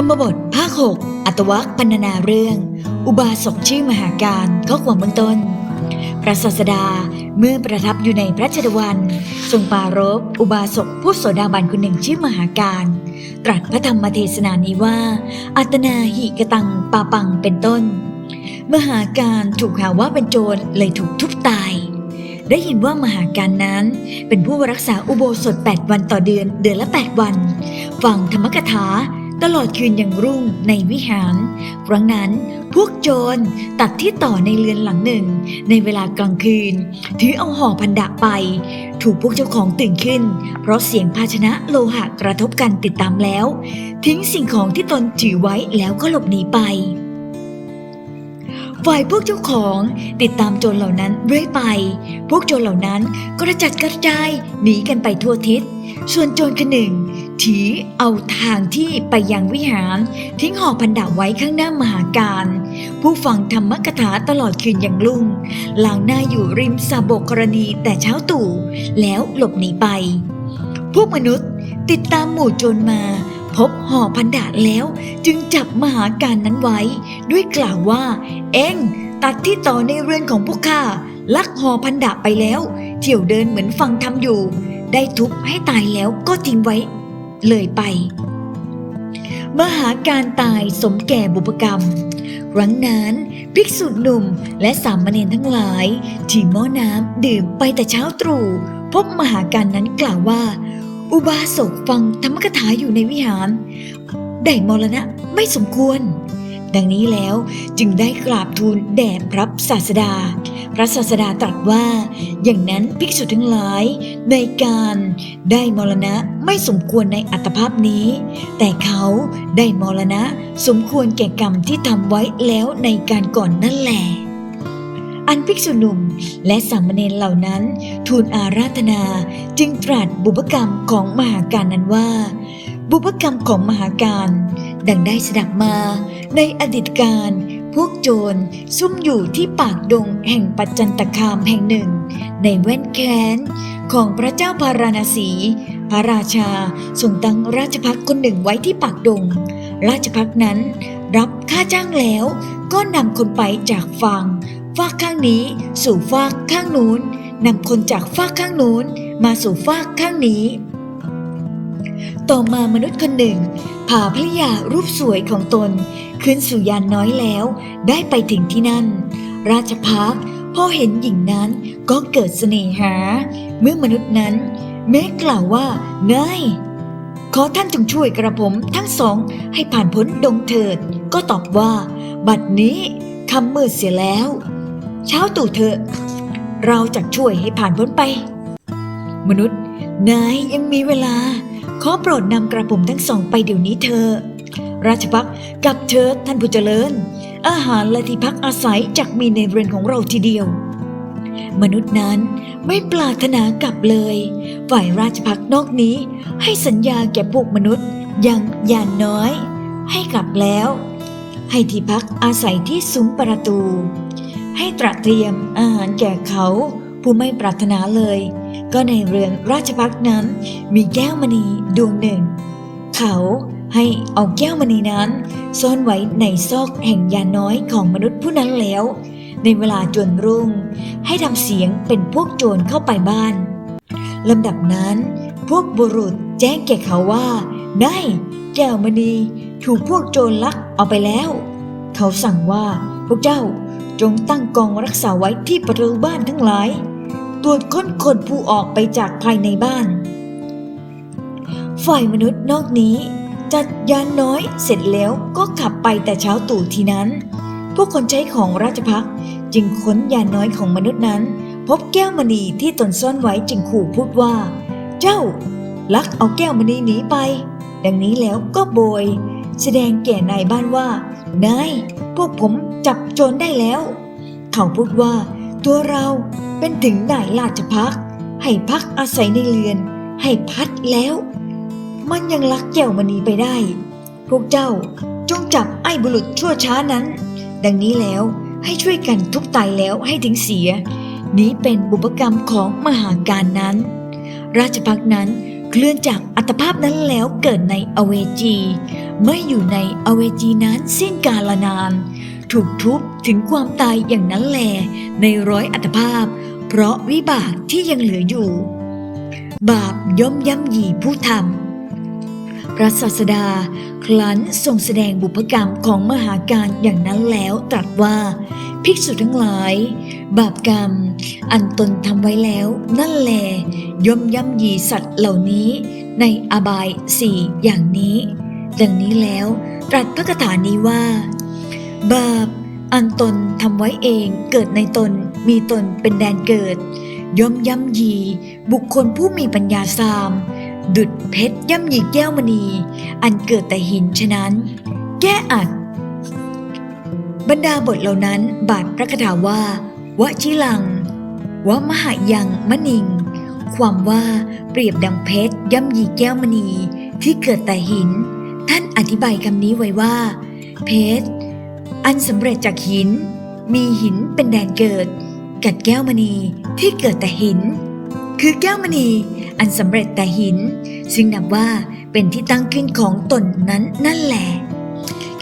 ธรรมบทภาคหกอัตวักพันนาเรื่อง อุบาสกชื่อมหาการข้อความเบื้องต้น พระศาสดาเมื่อประทับอยู่ในพระเจดวันทรงปรารบอุบาสกผู้โสดาบันคนหนึ่งชื่อมหาการ ตรัสพระธรรมเทศนานี้ว่า อัตนาหิกตังปาปังเป็นต้น มหาการถูกหาว่าเป็นโจรเลยถูกทุบตาย ได้ยินว่ามหาการนั้น เป็นผู้รักษาอุโบสถ 8 วันต่อเดือนเดือนละ 8 วัน ฟังธรรมกถา ตลอดคืนอย่างรุ่งในวิหาร ครั้งนั้นพวกโจรตัดที่ต่อในเรือนหลังหนึ่ง ในเวลากลางคืน ถือเอาห่อพันดะไป ถูกพวกเจ้าของตื่นขึ้น เพราะเสียงภาชนะโลหะกระทบกันติดตามแล้ว ทิ้งสิ่งของที่ตนถือไว้แล้วก็หลบหนีไปฝ่ายพวกเจ้าของติดตามโจรเหล่านั้นเรื่อยไป พวกโจรเหล่านั้นกระจัดกระจายหนีกันไปทั่วทิศ ส่วนโจรคนหนึ่ง ถือเอาทางที่ไปยังวิหาร ทิ้งห่อพันดาบไว้ข้างหน้ามหาการ ผู้ฟังธรรมกถาตลอดคืนอย่างลุ่งหล้างหน้าอยู่ริมสาบกกรณีแต่เช้าตู่ แล้วหลบหนีไป พวกมนุษย์ติดตามหมู่โจรมา พบห่อพันดาบแล้ว จึงจับมหาการนั้นไว้ ด้วยกล่าวว่า เอ็งตัดที่ต่อในเรือนของพวกข้าลักห่อพันดาบไปแล้ว เที่ยวเดินเหมือนฟังทำอยู่ ได้ทุบให้ตายแล้วก็ทิ้งไว้ เลยไป มหาการตายสมแก่บุพกรรมครั้งนั้นภิกษุหนุ่มและสามเณรทั้งหลายที่หม้อน้ำดื่มไปแต่เช้าตรู่พบมหาการนั้นกล่าวว่า อุบาสกฟังธรรมกถาอยู่ในวิหาร ได้มรณะไม่สมควร ดังนี้แล้วจึงได้กราบทูลแด่พระศาสดา ระศาสดาตรัสว่า อย่างนั้นภิกษุทั้งหลาย ในการได้มรณะไม่สมควรในอัตภาพนี้ แต่เขาได้มรณะสมควรแก่กรรมที่ทำไว้แล้วในการก่อนนั่นแหละอันภิกษุหนุ่มและสามเณรเหล่านั้นทูลอาราธนาจึงตรัสบุพกรรมของมหาการนั้นว่า บุพกรรมของมหาการ ดังได้สดับมาในอดีตการ พวกโจรซุ่มอยู่ที่ปากดงแห่งปัจจันตคามแห่งหนึ่ง ในแว่นแค้นของพระเจ้าพาราณสี พระราชาทรงตั้งราชพักคนหนึ่งไว้ที่ปากดง ราชพักนั้นรับค่าจ้างแล้ว ก็นำคนไปจากฝั่งฝากข้างนี้สู่ฝากข้างนู้นนำคนจากฝากข้างนู้นมาสู่ฝากข้างนี้ ต่อมามนุษย์คนหนึ่งพาภริยารูปสวยของตน ขึ้นสู่ยานน้อยแล้วได้ไปถึงที่นั่น ราชพักพอเห็นหญิงนั้นก็เกิดเสน่หา เมื่อมนุษย์นั้น แม้กล่าวว่านายขอท่านจงช่วยกระผมทั้งสองให้ผ่านพ้นดงเถิด ก็ตอบว่า บัดนี้คำมืดเสียแล้ว เช้าตู่เถอะ เราจะช่วยให้ผ่านพ้นไป มนุษย์นายยังมีเวลา ขอโปรดนำกระผมทั้งสองไปเดี๋ยวนี้เธอะราชพักกับเธอท่านผู้เจริญ อาหารและที่พักอาศัยจักมีในเรือนของเราทีเดียว มนุษย์นั้นไม่ปรารถนากลับเลย ฝ่ายราชพักนอกนี้ ให้สัญญาแก่พวกมนุษย์อยังยานน้อย ให้กลับแล้ว ให้ที่พักอาศัยที่ซุ้มประตู ให้ตระเตรียมอาหารแก่เขา ผู้ไม่ปรารถนาเลย ก็ในเรือนราชพักนั้น มีแก้วมณีดวงหนึ่ง เขาให้เอาแก้วมณีนั้น ซ่อนไว้ในซอกแห่งยาน้อยของมนุษย์ผู้นั้นแล้ว ในเวลาจวนรุ่ง ให้ทำเสียงเป็นพวกโจรเข้าไปบ้านลำดับนั้น พวกบุรุษแจ้งแก่เขาว่า ได้แก้วมณีถูกพวกโจรลักเอาไปแล้ว เขาสั่งว่าพวกเจ้าจงตั้งกองรักษาไว้ที่ประตูบ้านทั้งหลาย ตรวจค้นคนผู้ออกไปจากภายในบ้าน ฝ่ายมนุษย์นอกนี้ จัดยานน้อยเสร็จแล้วก็ขับไปแต่เช้าตู่ทีนั้น พวกคนใช้ของราชพักจึงค้นยานน้อยของมนุษย์นั้น พบแก้วมณีที่ตนซ่อนไว้จึงขู่พูดว่า เจ้า ลักเอาแก้วมณีหนีไป ดังนี้แล้วก็โบย แสดงแก่นายบ้านว่านายพวกผมจับโจรได้แล้ว เขาพูดว่า ตัวเราเป็นถึงนายราชพัก ให้พักอาศัยในเรือน ให้พัดแล้ว มันยังลักแก้วมณีไปได้ พวกเจ้าจงจับไอ้บุรุษชั่วช้านั้น ดังนี้แล้วให้ช่วยกันทุบตายแล้วให้ถึงเสีย นี้เป็นบุพกรรมของมหาการนั้น ราชพักนั้นเคลื่อนจากอัตภาพนั้นแล้วเกิดในอเวจี ไม่อยู่ในอเวจีนั้นสิ้นกาลนาน ถูกทุบถึงความตายอย่างนั้นแล ในร้อยอัตภาพ เพราะวิบากที่ยังเหลืออยู่ บาปย่อมย่ำยีผู้ทำพระศาสดาครั้นทรงแสดงบุพกรรมของมหาการอย่างนั้นแล้วตรัสว่า ภิกษุทั้งหลาย บาปกรรม อันตนทำไว้แล้ว นั่นแล ย่อมย่ำยีสัตว์เหล่านี้ ในอบายสี่อย่างนี้ ดังนี้แล้วตรัสพระคาถานี้ว่า บาป อันตนทำไว้เองเกิดในตนมีตนเป็นแดนเกิด ย่อมย่ำยี บุคคลผู้มีปัญญาสาม ดุดเพชรย่ำยีแก้วมณี อันเกิดแต่หินฉะนั้น แก้อัดบรรดาบทเหล่านั้นบาทพระคาถาว่าวชิลังวมหายังมณิง ความว่าเปรียบดังเพชรย่ำยีแก้วมณีที่เกิดแต่หิน ท่านอธิบายคำนี้ไว้ว่า เพชร อันสำเร็จจากหิน มีหินเป็นแดนเกิด กัดแก้วมณีที่เกิดแต่หิน คือแก้วมณีอันสำเร็จแต่หิน ซึ่งนับว่าเป็นที่ตั้งขึ้นของตนนั้นนั่นแหละ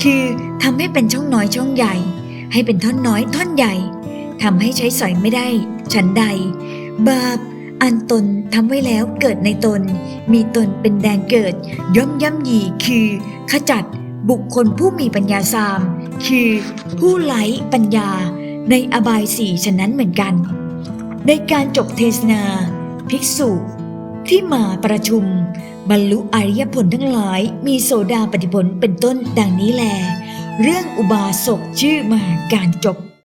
คือทำให้เป็นช่องน้อยช่องใหญ่ ให้เป็นท่อนน้อยท่อนใหญ่ทำให้ใช้สอยไม่ได้ ฉันใด บาปอันตนทำไว้แล้วเกิดในตน มีตนเป็นแดนเกิด ย่อมย่ำยีคือ ขจัดบุคคลผู้มีปัญญาสาม คือผู้ไร้ปัญญาในอบายสี่ฉะนั้นเหมือนกัน ในการจบเทศนา ภิกษุที่มาประชุม บรรลุอริยผลทั้งหลายมีโสดาปฏิผลเป็นต้นดังนี้แล เรื่องอุบาสกชื่อมาการจบ